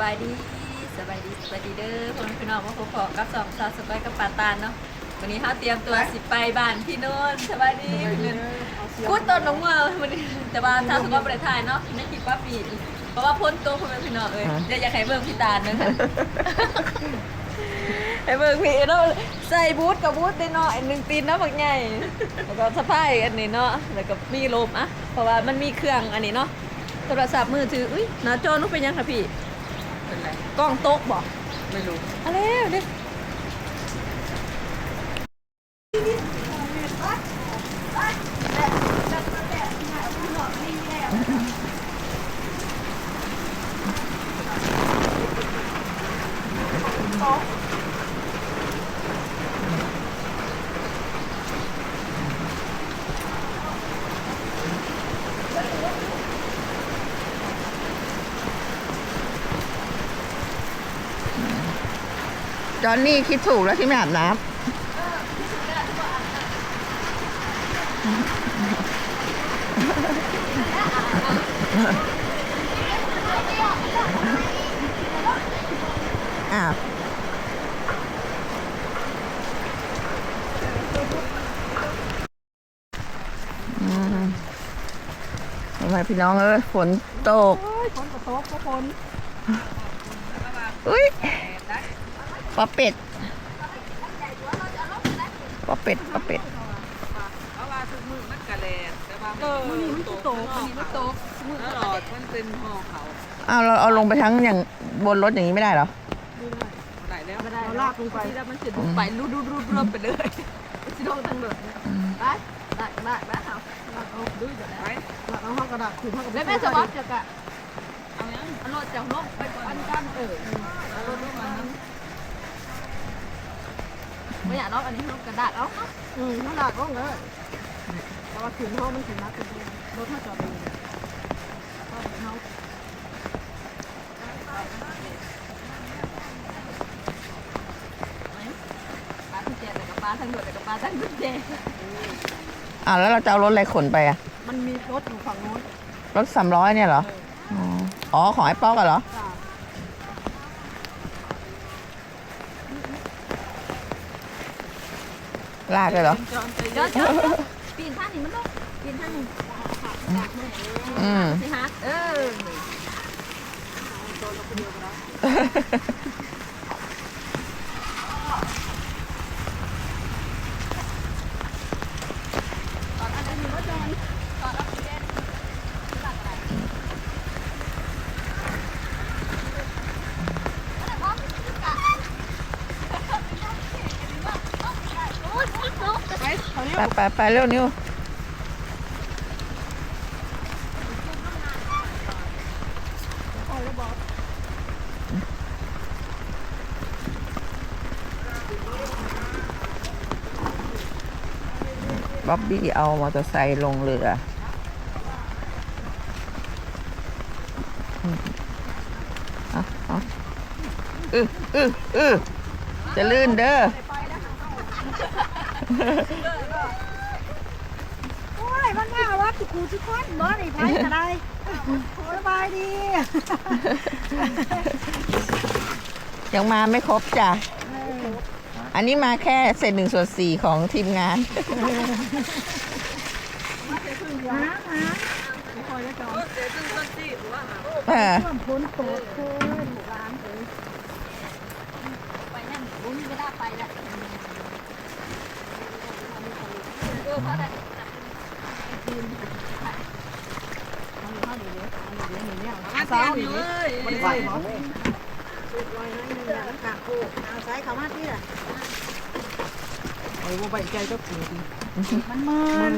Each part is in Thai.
บายดีสบายดีสบายดีเด้อพ่อแม่พี่น้องมาพบกับสองสาวสบายกับปาตานเนาะวันนี้เฮาเตรียมตัวสิไปบ้านพี่โนนสบายดีเงินกูต้นลงมาวันนี้แต่ว่าถ้าสมมติบ่ได้ถ่ายเนาะในคลิปว่าปีเพราะว่าพ้นตัวพ่อแม่พี่น้องเอ้ยเดี๋ยวอยากให้เบิ่งพี่ตาลเด้อค่ะให้เบิ่งพี่เนาะใส่บูทกับบูทได้เนาะอันหนึงตีนเนาะบักใหญ่แล้วก็สะพายอันนี้เนาะแล้วก็มีลมอะเพราะว่ามันมีเครื่องอันนี้เนาะโทรศัพท์มือถืออุ้ยหน้าจอนุกเป็นยังคะพี่เป็นไร กล้องโต๊ะบอกไม่รู้อะไรเด้ จอนนี่คิดถูกแล้วที่ไม่อาบน้ำอ้าวอืมทำไมพี่น้องเอ้ยฝนตกฝนกระทบก็ฝนอุ้ย ปลาเป็ดปลาเป็ดปลาเป็ดเพราะว่าทุกมือมันกระแลนแต่ว่าเออมันนี่มันโตมันนี่มันโตมือตลอดมันเป็นห่อเขาอ้าวเราเอาลงไปทั้งอย่างบนรถอย่างนี้ไม่ได้เหรอได้แล้วไม่ได้ลากลงไปแล้วมันสิลงไปรูดรูดรูดรูดไปเลยสิลงทางเดินได้ได้ได้ได้เอาเอาดูจะได้ไปเอาห้องกระดาษขู่ห้องกระดาษแล้วแม่สวัสดิ์จะกะเอายังเอารถจากลงไปอันกันเออเอารถลงมาน้ำ ไม่อยากเนาะอันนี้ห้องกระดาษเอาอืมกระดาษก็เลยแต่ว่าถึงห้องมันถึงนักรถถ้าจอดเลยก็เฮาปลาทั้งแจแต่กับปลาทั้งหมดแต่กับปลาทั้งกุญแจอ้าวแล้วเราจะเอารถอะไรขนไปอะมันมีรถอยู่ฝั่งโน้นรถสามร้อยเนี่ยเหรอ อ๋ออ๋อของไอ้ป๊อกอะเหรอ จ้า ลากเลยเหรอจอนไปเดี๋ยวเดี๋ยวปีนท่านี่มันลงปีนท่านี่อืมสิฮะเออ ไปไปเร็วนิวบ๊อบบี้เอามอเตอร์ไซค์ลงเรืออืมเอาเอาอืออืออือจะลื่นเด้อ ยมันว่าว่าทุกคูทุกคนบ่ได้ไผก็ได้สบายดียังมาไม่ครบจ้ะ อันนี้มาแค่เศษหนึ่งส่วนสี่ของทีมงานหาหาเดี๋ยวซึ่งต้นที่หรือว่าหาเออท่วมพ้นโตดเพิ่นร้านเอ้ยไปนั่นบุ้งก็ได้ไปละเออพระ ได้อาเซียนอยู่เลยมันไหวบ่สุดลอยให้มันน้ำกากโคกเอาใส่เข้ามาที่ล่ะโอ้ยว่าใบใจก็ผูกมันมัน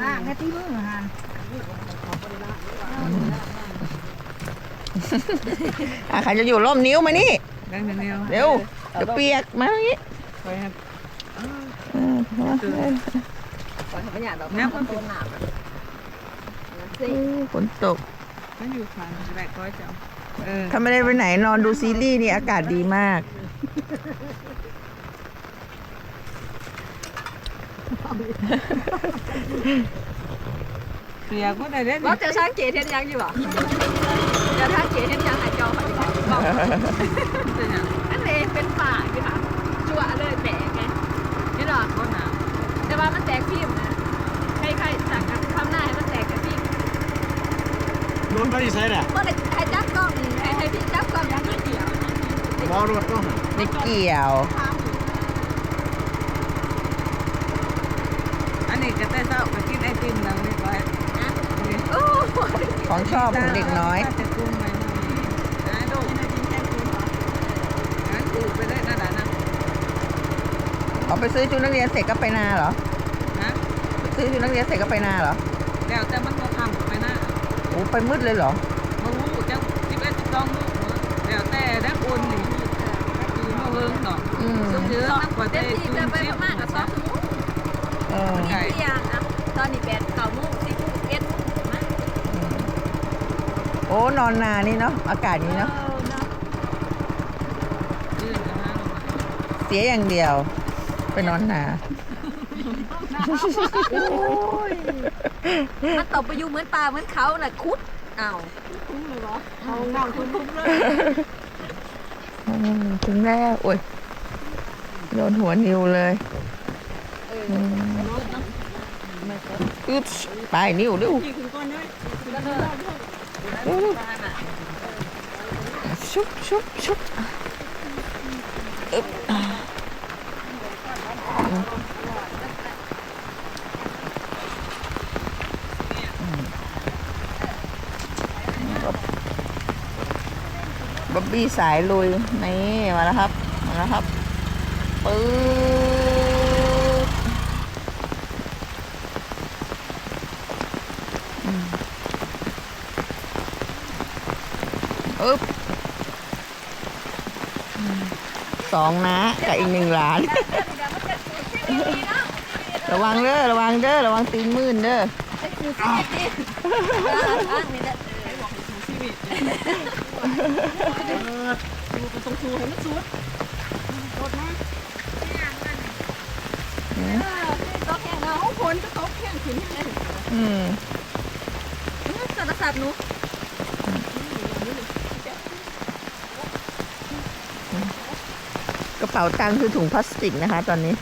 อะแม่ตีมือหันอะใครจะอยู่ร่มนิ้วมานี่แรงเดียวเร็วเดี๋ยวเปียกมาตรงนี้ไปครับเออมาก่อนทำปัญญาเราน้ำก็ต้นหนามสิฝนตก มันอยู่ฟันแรกก็จะเออถ้าไม่ได้ไปไหนนอนดูซีรีส์นี่อากาศดีมากเปียกก็ได้เด้ว่าจะสร้างเกตเทนยังอยู่อะจะสร้างเกตเทนยังหายจอเขาอยู่เบาอันเลยเป็นป่าอยู่ค่ะจั่วเลยแตกไงนี่หรอก็หนาแต่ว่ามันแตกพิมพ์นะใครๆสั่งกันข้างหน้าให้มันแตกกับพิมพ์ รถไม่ได้ใช้แหละก็เลยให้จับกล้องให้ให้พี่จับกล้องอย่างเดียวมอรถก็หาไม่เกี่ยว อันนี้ก็แต่เช้าไปกินไอติมแล้วนี่ก็โอ้โหของชอบของเด็กน้อย จะกุ้งไหมนะดูนะถูกไปเลยนั่นแหละนะเอาไปซื้อชุดนักเรียนเสร็จก็ไปนาเหรอนะซื้อชุดนักเรียนเสร็จก็ไปนาเหรอ แล้วแต่มันก็ทำไปนะ โอ้ไปมืดเลยเหรอมาหูจังสิบเอ็ดสิบสองลูกแล้วแต่ได้คนนี่คือมาเบิ่งเนาะอืมซึ่งเยอะมากกว่าเต็แต่มที่เดินไปมากๆกับสองชั่วโมงเออนี่เที่ยงอะตอนนี้แปดเก้าโมงสิบเอ็ดมาโอ้นอนนานี่เนาะอากาศนี้เนาะยืนกันมาเสียอย่างเดียว ไปนอนนา มันตบไปอยู่เหมือนปลาเหมือนเขาน่ะคุดอ้าวเอาเงาคุณคุ้มเลยอืมถึงแล้วโอ้ยโดนหัวนิวเลยอึ๊บไปนิวเร็วขี่คุณก้อนด้วชุบชุบชุบอึ๊บ บ๊อบบี้สายลุย นี่มาแล้วครับ มาแล้วครับปึ๊บอืมอึ๊บอืมสองนะกับอีกหนึ่งหลาน ระวังเด้อระวังเด้อระวังตีนมื่นเด้ออื มโทรศัพท์หนูกระเป๋าตังค์คือถุงพลาสติกนะคะ ตอนนี้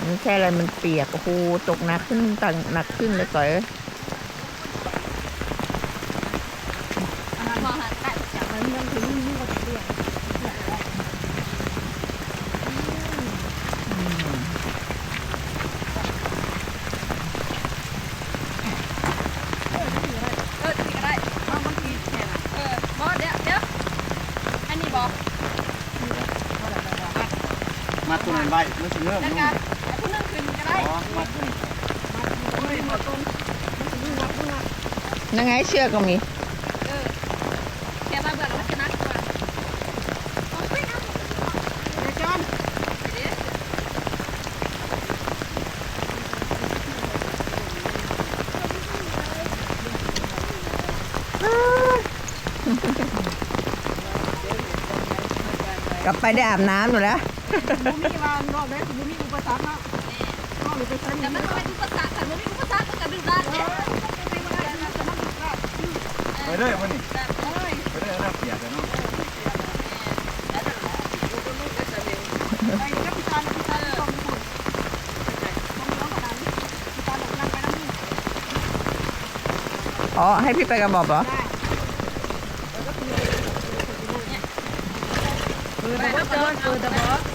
มันแค่อะไรมันเปียก โอ้โห ตกหนักขึ้นตังหนักขึ้นเลยก่อย มองหาใกล้จับมันเมืองถึงนี่ก็จะเรียกเออที่ก็ได้บางบางทีแค่ละเออบอสเดี๋ยวเดี๋ยวอันนี้บอก มาตัวนั้นไว้มันสิเริ่มแล้วนุ่กัมนไอ้ผู้นึงขึ้นก็ได้อ๋อมานั่งไงเชือกก็มีเออแค่มาเบื่อแล้วมันจะนักกว่าเอาไปเอาเดี๋ยวจอนเดี๋ยวกลับไปได้อาบน้ำอยู่แล้ว บุมีวานรอบได้บุมีอุปสรรคเนาะกหรือไปใช้แต่มันไม่อุปสรรคแต่มันไม่อุปสรรคก็กระดึ๊บได้เนี่ยไปเรื่อยวันนี้ไปเรื่อยน่าเสียแต่เนาะไปกับพี่ตาลพี่ตาลส่งคุณต้องร้องขนาดนี้พี่ตาลบอกนั่งไปนั่งนี่อ๋อ ให้พี่ไปกับบอบเหรอได้เปิดแต่เจอเปิดต่บอ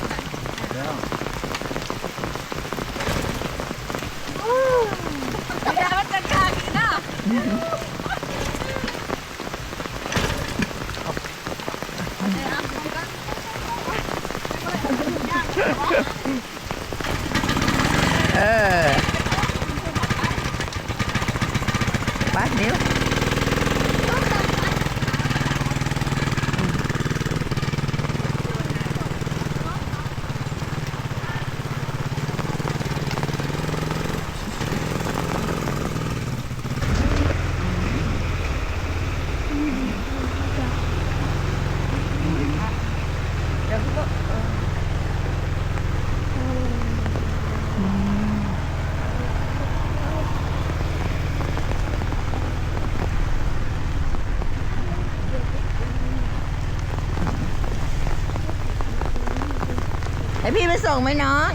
ให้พี่ไปส่งไหมน้อง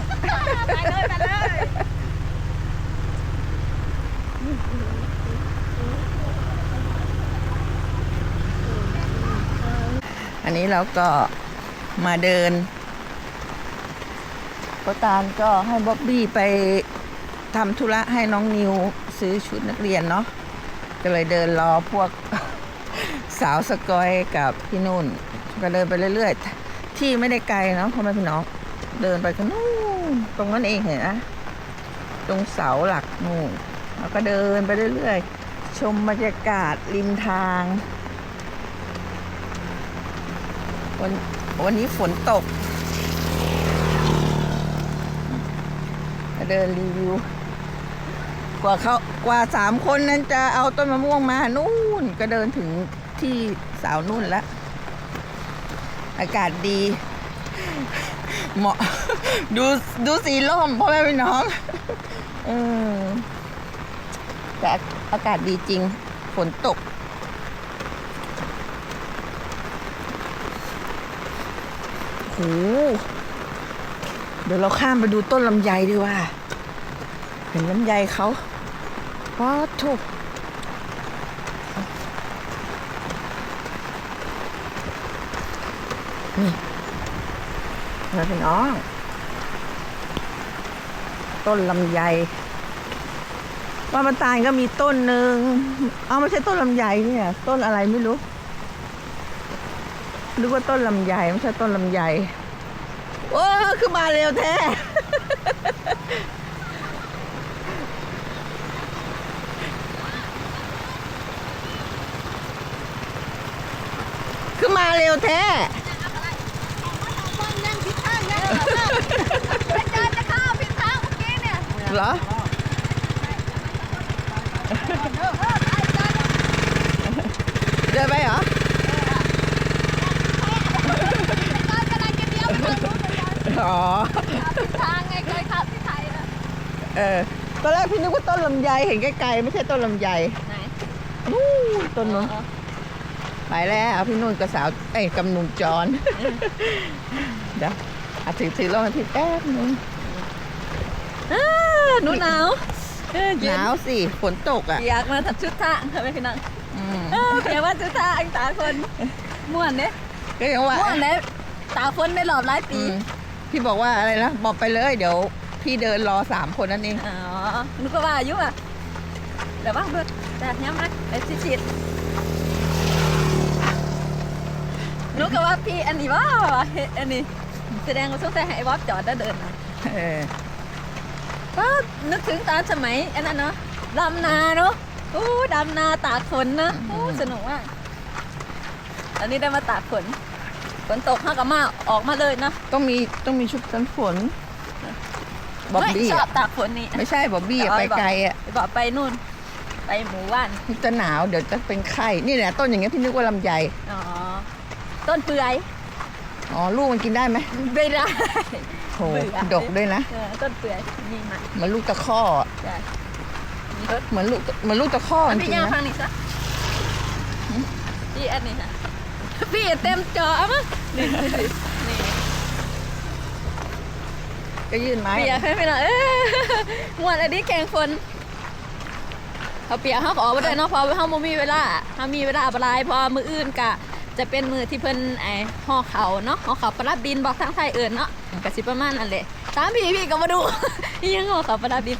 ไปเลยไปเลยอันนี้เราก็มาเดินพ่อตาลก็ให้บ๊อบบี้ไปทำธุระให้น้องนิวซื้อชุดนักเรียนเนาะก็เลยเดินรอพวกสาวสกอยกับพี่นุ่น ก็เดินไปเรื่อย ๆ ที่ไม่ได้ไกลเนาะพ่อแม่พี่น้อง เดินไปกันนู่นตรงนั้นเองเห็นนะตรงเสาหลักนู่นแล้วก็เดินไปเรื่อยๆ ชมบรรยากาศริมทาง วันวันนี้ฝนตกเดินรีวิว กว่าเขากว่าสามคนนั้นจะเอาต้นมะม่วงมานู่น ก็เดินถึงที่สาวนุ่นแล้ว อากาศดี เหมาะ ดูดูสีลมพ่อแม่พี่น้องเออแต่อากาศดีจริง ฝนตก โห เดี๋ยวเราข้ามไปดูต้นลำไยดีกว่า เห็นลำไยเขาว้าถูก นะพี่น้อง ต้นลำไยว่ามันตาลก็มีต้นหนึ่งเอาไม่ใช่ต้นลำไยเนี่ย ต้นอะไรไม่รู้นึกว่าต้นลำไยไม่ใช่ต้นลำไยโอ้คือมาเร็วแท้คือมาเร็วแท้ นั่งทิศทางแล้ว อาจารย์จะเข้าผิดทางเมื่อกี้ เนี่ยเหรอเดินไปเหรอก็กำลังจะเลี้ยวไปทางนู้นเหมือนกันอ๋อผิดทางไงเคยขับที่ไทยนะเออตอนแรกพี่นึกว่าต้นลำไยเห็นไกลๆไม่ใช่ต้นลำไยไหนนู่นต้นนู้นไปแล้วพี่นุ่นกับสาวเอ้ยกับหนุ่มจอนเดี๋ยวอาถือถือลงมาพี่แป๊บนึงอ่า หนูหนาวเออหเย็นนาวสิฝนตกอะเปียกมาถัดชุดท่าทำไมพี่นังอืมเออเปียกว่าชุดท่าอังตาคนม่วนเนี่ยก็ยังว่าม่วนเนี่ยตาคนได้หลอบหลายปี อืมพี่บอกว่าอะไรนะบอกไปเลยเดี๋ยว พี่เดินรอสามคนนั่นเองอ๋อหนูก็ว่าอายุอะแต่ว่าเบิดแต่ย้ำนะไอ้ชิชิดหนูก็ว่าพี่อันนี้ว่าเฮ็ดอันนี้ แสดงว่าสงสัยให้ไอ้วอบจอดได้เดินนะเออ ก็นึกถึงตอนสมัยอันนั้นเนาะดำนาเนาะโอ้ดำนาตากฝนนะโอ้สนุกมากอันนี้ได้มาตากฝนฝนตกห้ากับมาออกมาเลยนะต้องมีต้องมีชุดกันฝนบ๊อบเฮ้ยบี้ชออะบตากฝนนี่ไม่ใช่บ๊อบบี้อะเอาไปไปบอกไกลอะไปบอกไปนู่น ไปหมู่บ้านจะหนาวเดี๋ยวจะเป็นไข้นี่แหละต้นอย่างเงี้ยพี่นึกว่าลำไยอ๋อต้นเปื่อย อ๋อ ลูกมันกินได้ไหมไม่ได้โหเบื่อดกด้วยนะเออต้นเปื่อยมีมันเหมือนลูกตะข้ออะใช่มีรถเหมือนลูกเหมือนลูกตะข้อจอันริพี่งย่าๆฟันะงนี่ซะพี่อันนี้ค่ะพี่เต็มจอมั้งนี่นี่ก็ยื่นไม้เปียกให้ไปหน่อยเอ้ยหมวดอันนี้แกงฝนเขาเปียกเขาก็ออกมาได้เนาะเพอเขาบ่มีเวลาเขามีเวลาบลายเพอมืออื่นกะ จะเป็นมือที่เพิ่นไอ้ห่อเขาเนาะห่อเขาประดับดินบอกทางไทยเอิญเนาะกะสิประมาณนั่นแหละตามพี่พี่ก็มาดูอีหยังห่อเขาประดับดิน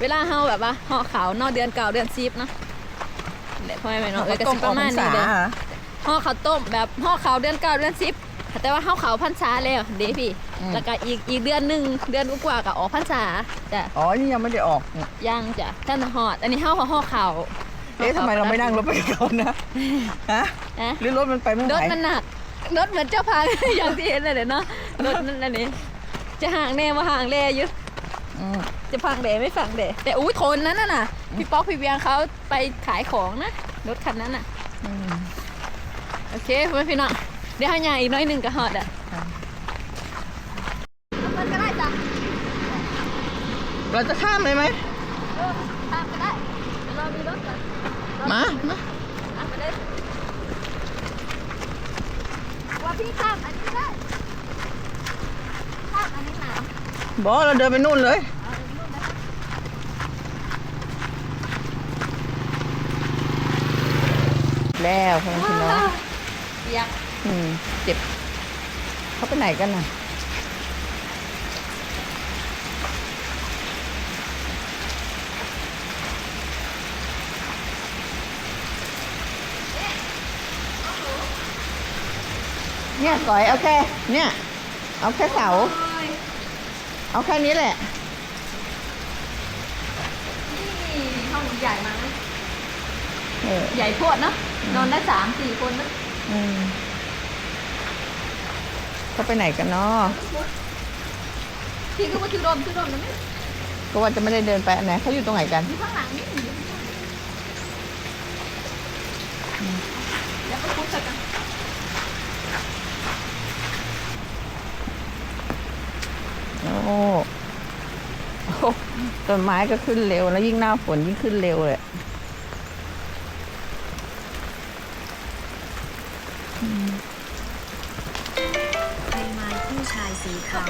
เวลาเฮาแบบว่าห่อเขาเนาะเดือนเก่าเดือนสิบเนาะเดี๋ยวพ่อแม่เนาะเออกะต้สิมปออกระพมาณรรนี้ษาเลยเหรอห่อข้าวต้มแบบห่อข้าวเดือนเก้าเดือนสิบแต่ว่าห่อข้าวพรรษาแล้วเด้พี่ แล้วก็อีกอีกเดือนหนึ่งเดือนกว่าๆก็ออกพรรษาจ้ะ อ๋อ นี่ยังไม่ได้ออกเนี่ยยังจ้ะท่านหอด อันนี้ห่อห่อข้าว เอ๊ะทำไมเราไม่นั่งรถไปกับเขานะฮะนะหรือรถมันไปไม่รไหวถมันหนักรถเหมือนเจ้าพายอย่างที่เห็นเลยเนาะรถนั่นอันนี้ จะห่างแน่ว่าห่างแล่อยู่อืมจะฟังเดไม่ฟังเดแต่อุ้ยทนนั้นน่ะน่ะพี่ป๊อกพี่เวียงเขาไปขายของนะรถคันนั้นน่ะ อืม โอเคพ่อแม่พี่น้องเดี๋ยวให้ยายอีกน้อยหนึ่งก็หอดอะ มันก็ได้จ้ะเราจะข้ามเลยไหม มามาตามไปเลยว่าพี่ข้ามอันนี้ได้ข้ามอันนี้ไหนบอเราเดินไปนู่นเลยแล้วพ่อแม่พี่น้องเปียกอืมเจ็บ เขาไปไหนกันน่ะ เนี่ยก่อยเอาแค่เนี่ยเอาแค่เสาโอ้ยเอาแค่นี้แหละ นี่ห้องใหญ่มากเออใหญ่โพดเนาะนอนได้สามสี่คนนะอืมเขาไปไหนกันเนาะพี่ก็มาถือรมถือรมนะเนี่ยก็ว่าจะไม่ได้เดินไปอันไหนเขาอยู่ตรงไหนกันอยู่ข้างหลังนี่แล้วก็พุทธกัน โอ้ต้นไม้ก็ขึ้นเร็ว แล้วยิ่งหน้าฝนยิ่งขึ้นเร็วเลยใบไม้ผู้ชายสีเทา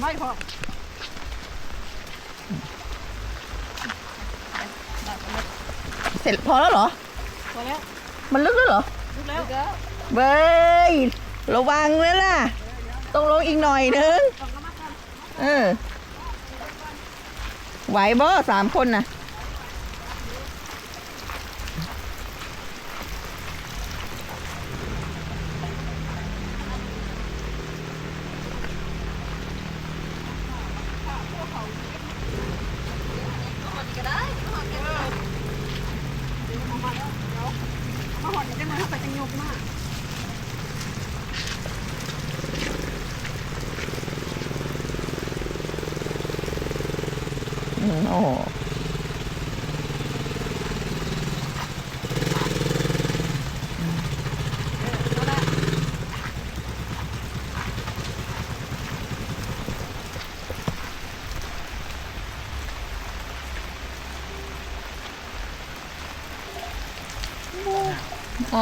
ไม่พอ ร็จพอแล้วเหรอ พอแล้วมันลึกแล้วเหรอลุกแล้วเบยระวังเลยล่ะ ต้องลงอีกหน่อยนึง เออ ไหวบ่สามคนน่ะ มาหอดจังเลยไปจังยก มากโอ้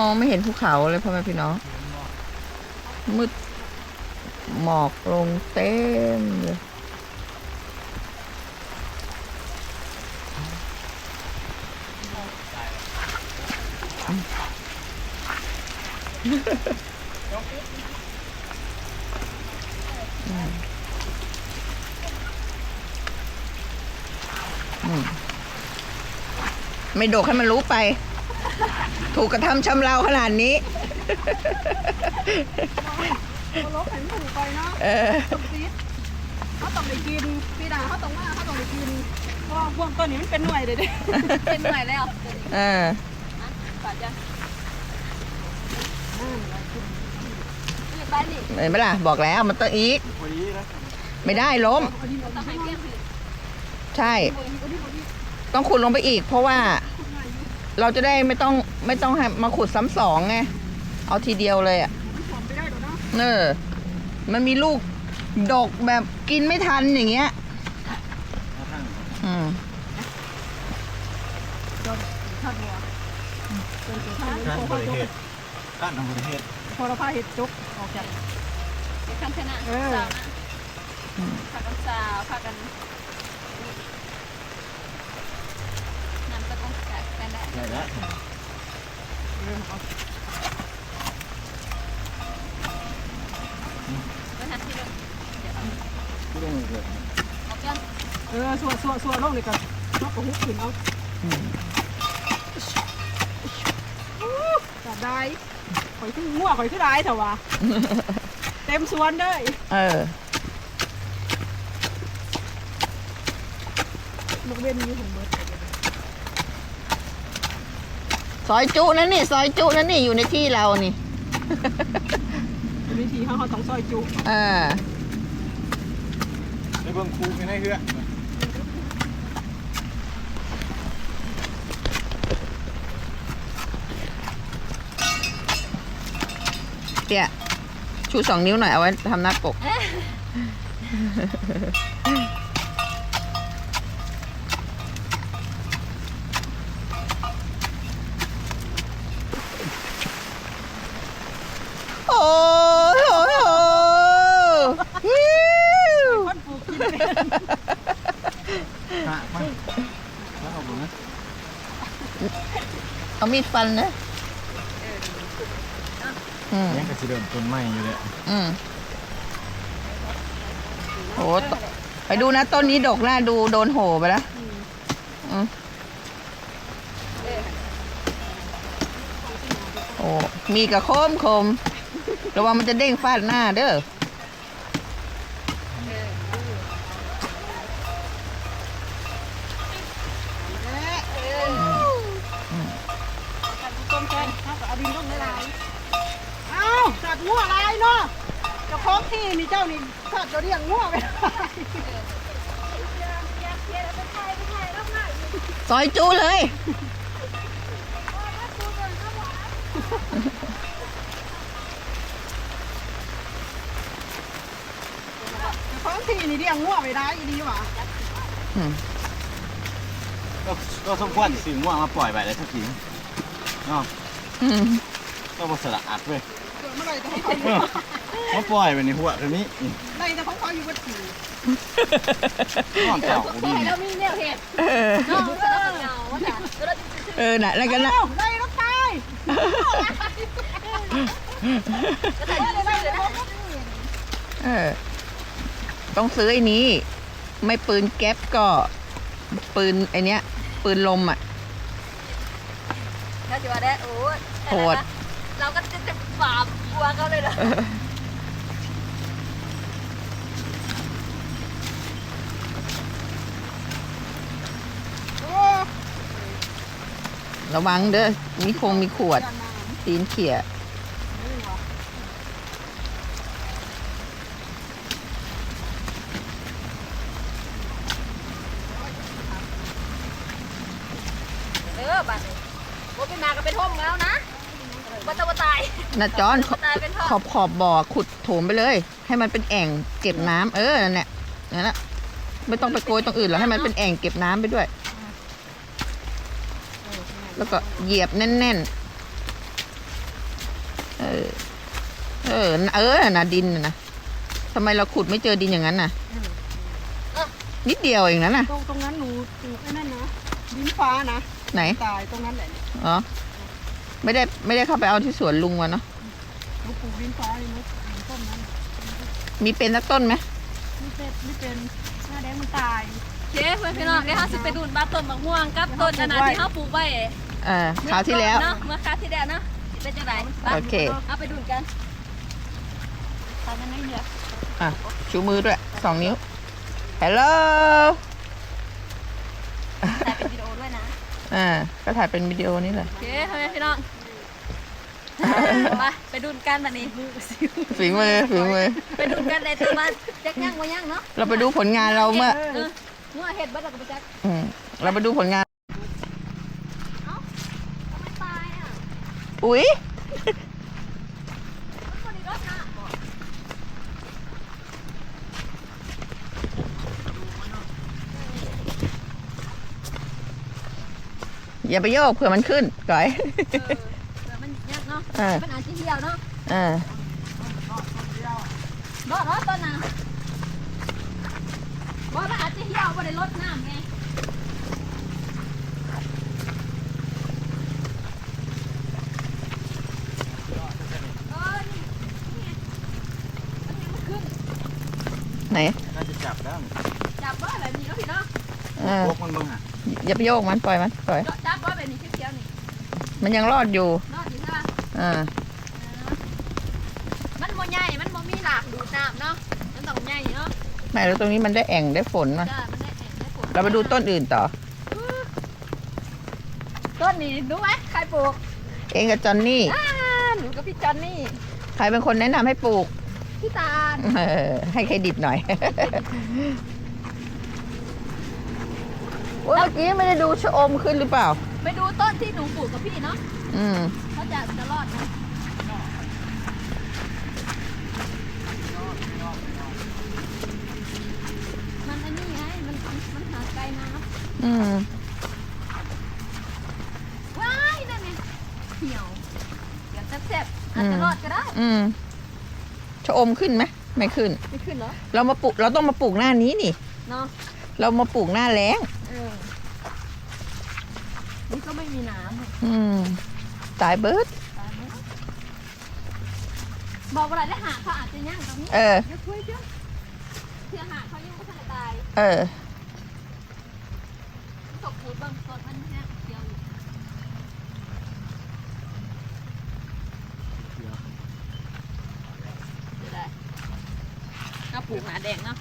อ๋อไม่เห็นภูเขาเลยพ่อแม่พี่น้อง มืดหมอกลงเต็มเลยไม่โดกให้มันรู้ไป ถูกกระทำชำเราขนาดนี้เขาลบเห็นถูกไปเนาะเออตบซีดเขาต้องไปกินปีดาเขาต้องว่าเขาต้องไปกินเพราะว่าพวกตัวนี้มันเป็นหน่วยเลยเด้เป็นหน่วยแล้วเออฝากยังนี่ไปนี่เห็นไหมล่ะ บอกแล้วมันต้องอีก พอดีนะไม่ได้ล้ม ต้องให้เพี้ยนถือใช่ ต้องขุดลงไปอีก เพราะว่า เราจะได้ไม่ต้องไม่ต้องให้มาขุดซ้ำสองไง เอาทีเดียวเลยอะไม่ได้หรอกเนาะเออมันมีลูกดกแบบกินไม่ทันอย่างเงี้ยอืมทัดหัวเป็นตัวท่านการพบอริจเหกตุการทำบริเหตุพอเราพาเห็ดจกออกจากเดี๋ยวคันชนะเออสาวนะพากันสาวพากันนำตะกงแกะกัน ได้แล้วเออเอาไม่ทันที่วเอาผู้ลงมือเกิดเอาเครื่องเออสัวสัวสัวลงเลยกันนกกระหุกขึ้นเอาจับได้ข่อยขึ้นมั่วข่อยขึ้นได้เถอะวะเต็มสวนเลยเออลูกเว้นอยู่ของเบิร์ด ซอยจุนั่นนี่ซอยจุนั่นนี่อยู่ในที่เรานี่ วิธีเขาเขาต้องซอยจุเออในเบื้องคูไม่ให้เพื่อเตี้ยชูสองนิ้วหน่อยเอาไว้ทำหน้าปก เอามีดฟันนะอืมยังกระชิเดิมต้นไม้อยู่เลยอืโหตไปดูนะต้นนี้ดกหน้าดูโดนโหไปแล้วโอ้มีกระโคมคมระวังมันจะเด้งฟาดหน้าเด้อ ดงัวลายเนาะเจ้าของที่นี่เจ้านี่ถ้าจะเรียกงัวไปซอยจูเลย เจ้าของที่นี่เรียกงัวไปได้อีดีหว่าอืมก็ก็สมควรสิง่วงมาปล่อยไปเลยสักทีเนาะอืม ก็บสละอัดเว้ยเกิดเมื่อไหร่จะให้เขาอยู่มาปล่อยไปในหัวคือนี้นี่ได้แต่ของเขาอยู่บนขี่นอนเจ้ากูดินแล้วมีแนวเหตุเออน้องจะต้องเหงาจ้ะแล้วเราจะเออน่ะแล้วกันนะเอ้าได้แล้วตายถ่ายรูปเลยนะเออต้องซื้อไอ้นี้ ไม่ปืนแก๊ปก็ปืนไอเนี้ย ปืนลมอะถ้าจะว่าได้โอ้โหดเราก็จะจะฝ่า กลัวเขาเลยเหรอระวังเด้อมีคงมีขวดตีนเขี่ย เออบัตรว่าเป็นนาก็เป็นท่มแล้วนะบัตรตาย นะจอนขตายเป็นท่อขอบขอบบ่อขุดโถมไปเลย ให้มันเป็นแอ่งเก็บน้ำเออนั่นแหละนั่นแหละไม่ต้องไปโกยตรงอื่นแล้วให้มันเป็นแอ่งเก็บน้ำไปด้วย แล้วก็เหยียบแน่นๆเออเออเออนะดินน่ะนะทำไมเราขุดไม่เจอดินอย่างนั้นน่ะ นิดเดียวเองนะน่ะตรงตรงนั้นหนูปลูกไอ้นั่นนะดินฟ้านะไหนตายตรงนั้นแหละ อ๋อไม่ได้ไม่ได้เข้าไปเอาที่สวนลุงวะเนาะ หนูปลูกดินฟ้านี่หนูปลูกต้นนั้นมีเป็นสักต้นไหมไม่เป็นไม่เป็นหน้าแดงมันตาย เจ๊เพื่อนพี่น้องได้ห้าสิบไปดูนบ้านต้นมะม่วงกับต้นอันนั้นที่เขาปลูกไว้เออคราวที่แล้วเนาะเมื่อคราวที่แล้วเนาะเป็นจังไดโอเคเอาไปดูนกันตอนนั้นไม่เยอะอะชูมือด้วยสองนิ้วฮัลโหลแต่เป็นวิดีโอด้วยนะอ่าก็ถ่ายเป็นวิดีโอนี่แหละเจ๊เพื่อนพี่น้อง ไปไปดูกันแบบนี้ฝีมือฝีมือไปดูกันในตัวบ้านแจ็คย่างว่าย่างเนาะเราไปดูผลงานเราเมื่อเมื่อเห็ดบัตรกับแจ็คเราไปดูผลงานอะอุ๊ยอกอย่าไปโยกเผื่อมันขึ้นก่อย อ่า มันอาจจะเหี่ยวเนาะอ่า บ่เนาะต้นน่ะบ่มันอาจจะเหี่ยวบ่ได้ลดน้ำไงเออนี่นี่ไงมันยังไม่ขึ้นไหน น่าจะจับได้จับว่าแบบนี้เนาะพี่เนาะอ่า พวกมันบ้างอะอย่าไปโยกมันปล่อยมันปล่อย จับว่าแบบนี้เขียวๆนี่มันยังรอดอยู่ เนาะ อยู่ใช่ป่ะอ่า มันบ่ใหญ่มันบ่มีหลากดูดน้ำเนาะ มันต้องใหญ่เนาะไม่แล้วตรงนี้มันได้แอ่งได้ฝนมาจ้ามันได้แอ่งได้ผลเราไปดูต้นอื่นต่อ ต้นนี้รู้ไหมใครปลูกเองกับจอนนี่ อ่าหนูกับพี่จอนนี่ ใครเป็นคนแนะนำให้ปลูก พี่ตาลเออให้เครดิตหน่อย โอ้ยเมื่อกี้ไม่ได้ดูชะอมขึ้นหรือเปล่า ไปดูต้นที่หนูปลูกกับพี่เนาะ อืมเขา จะจะรอดนะมันอันนี้ไง มันมันหาไกลมาเนาะอืมว้ายนั่นไงเหี่ยวเดี๋ยวแซ่บๆอาจจะรอดก็ได้อืมชะอมขึ้นไหมไม่ขึ้น ไม่ขึ้นเหรอเรามาปลูกเราต้องมาปลูกหน้านี้นี่ เนาะเรามาปลูกหน้าแล้งเออนี่ก็ไม่มีน้ำ อืม ตายเบิร์ดบอกว่าอะไรแล้วหาเขาอาจจะย่างตรงนี้เออเดี๋ยวช่วยเจ้าเพื่อหาเขายังไม่ทันได้ตายเออตกหูเบิ่งต้นมันเนี่ยเขียวอยู่เดี๋ยวได้ถ้าปลูกหนาแดงเนาะ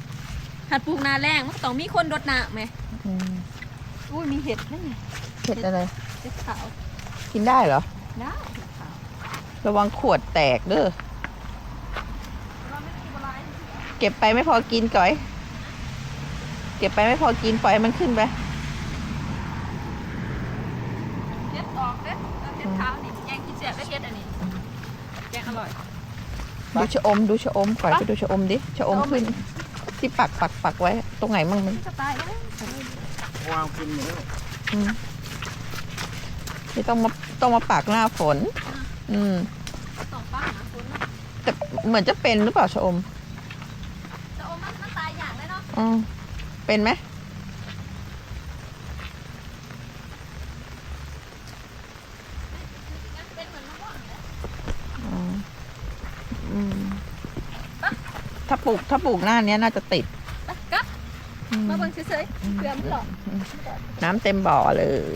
ถ้าปลูกหนาแรงมันก็ต้องมีคนรดน้ำไหมอืมอุ้ยมีเห็ดนั่นไงเผ็ดอะไรเห็ดขาว กินได้เหรอ นะเห็ดขาวระวังขวดแตกเด้อเราไม่ได้มีอะไรเก็บไปไม่พอกินก่อย เก็บไปไม่พอกินปล่อยมันขึ้นไปเห็ดออกเด้อเอาเห็ดขาวนี่แกงกินเสียบได้เห็ดอันนี้แกงอร่อย ดูชะอมดูชะอมก่อยไปดูชะอมดิชะอมขึ้น ที่ปักปักปักไว้ ตรงไหนมั่งมันสไตล์เลยวางกินอยู่แล้วอืมนี่ต้องมา ต้องมาปักหน้าฝน อืมสองป้านะคุณแต่เหมือนจะเป็นหรือเปล่าชะอมจะโอ้มันมันตายอย่างเลยเนาะอืมเป็นไหมเป็นเหมือนมะม่วงเลยอืมอืมถ้าปลูกถ้าปลูกหน้าเนี้ยน่าจะติดไปกลับอืมมาเบิ่งเฉยๆเพื่อมันหลอก น้ำเต็มบ่อเลย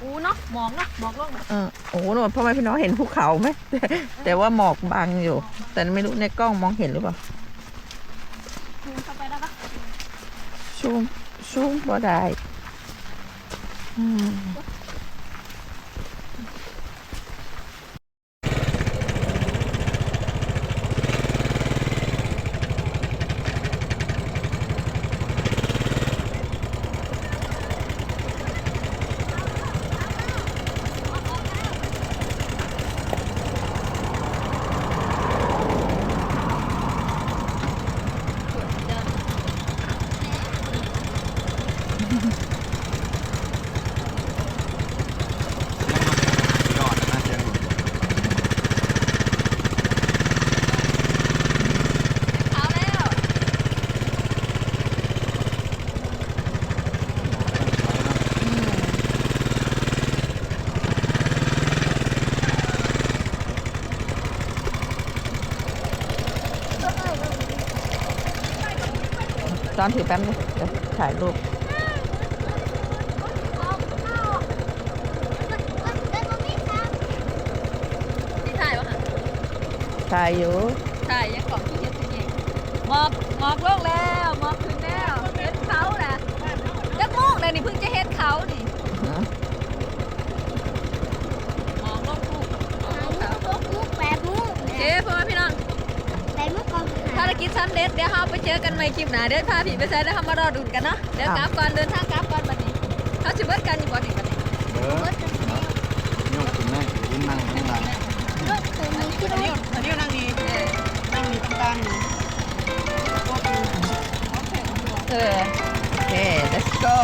อู้เนาะหมองเนาะหมองลงมาเออโอ้โหหนูพ่อแม่พี่น้องเห็นภูเขาไหมแต่แต่ว่าหมอกบังอยู่ แต่ไม่รู้ในกล้องมองเห็นหรือเปล่าคูเข้าไปได้ปะชูมชูมบ่ได้อืม ยอดนะเสียงหลุด เอาแล้ว ตอนถือแป๊บนึงเดี๋ยวถ่ายรูปที่ถ่ายวะค่ะถ่ายอยู่ถ่ายยังกล่องที่เฮ็ดเป็นไงหมอกหมอกลงแล้วหมอกขึ้นแล้วเฮ็ดเขาแหละจักโมงเลยนี่เพิ่งจะเฮ็ดเขานี่ ฮะ หมอกลงลูกหมอกลงเขา ลูกแปดลูก โอเคพ่อแม่พี่น้อง แต่ลูกกอง ภารกิจ สำเร็จเดี๋ยวเราไปเจอกันใหม่คลิปหน้าเดี๋ยวพาผีไปใช้แล้วเรามารอดุนกันเนาะเดี๋ยวกลับก่อนเดินทางกลับก่อนบัดนี้เขาสิเบิดกันอยู่บ่นี่บัดนี้เออโยกขึ้นได้ยิ้มนั่งข้างหลังลูกคือมีที่อันนี้อันนี้นั่งดีนั่งดีตรงกลางนี่เออโอเค let's go